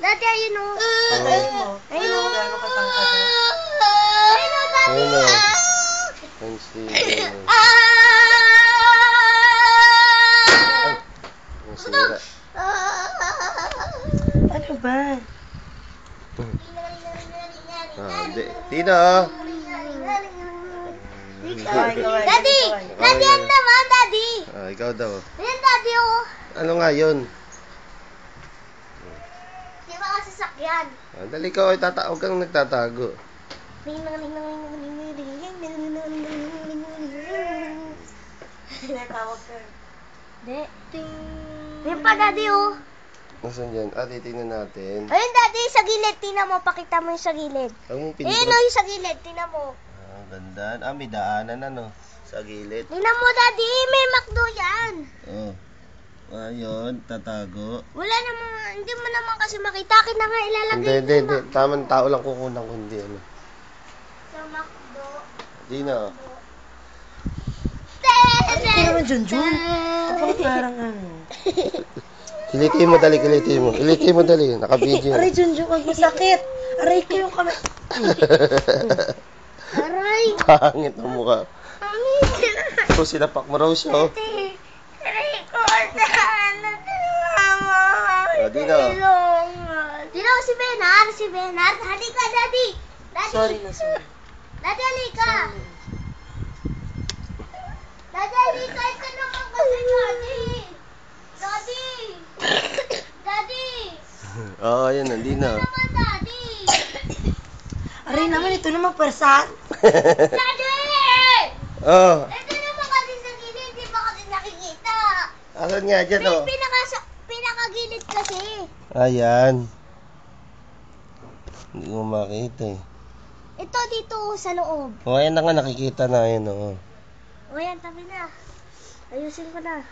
Dati ayun o. Tayo mo. Ayun o. Katangkad na? Ayun o, dati. Ayun o. Wednesday. ayun. Ah! Ang sira. Ano ba? Ah, di. Tino. oh. Daddy! Daddy, yan naman, Daddy! Ah, ikaw daw. Ayan, Daddy, oh. Ano nga yun? Di sakyan? Ah, dali ka, oy, tata huwag kang nagtatago. Tinatawag ka. Di. Yan pa, Daddy, oh. Nasaan dyan? Ah, titingnan natin. Ayun, Daddy, sa gilid. Tingnan mo, pakita mo yung sa gilid. Huwag mong Ayun, pinindot. oh, yung sa gilid. Tingnan mo. Ah, ganda. Ah, may daanan ano. Sa gilid. Tingnan mo, Daddy. May McDo yan. Oh. Ayun, tatago. Wala naman, hindi mo naman kasi makita. Akin na nga ilalagay Hindi, hindi, hindi. Tamang tao lang kukunan ko, hindi ano. Sa McDo. Di na. Ano naman, Junjun? Bakit parang ano? Kiliti mo dali, kiliti mo. Kiliti mo dali, naka-video. Aray, Junjun, wag masakit. Aray ko yung kamay. Aray! Pangit ang mukha. Aray! So, sinapak mo raw siya, oh. Aray ko! Saan? Mama! Ah, di na. Dino, si Benar, si Benar. Halika, Daddy! Daddy! Sorry na, sorry. Daddy, halika! Daddy, halika! Ito naman kasi, Daddy! Daddy! Daddy! Oo, oh, ayun, hindi na. naman, Daddy! Aray naman, ito naman persahan. Daddy! oh, Ito naman kasi sa gilid, di ba kasi nakikita? asan nga dyan, oh? May pinaka, pinakagilid kasi. Ayan. Hindi ko makita, eh. Ito dito sa loob. Oh, ayan na nga, nakikita na, ayan, oh. O yan, tabi na. Ayusin ko na.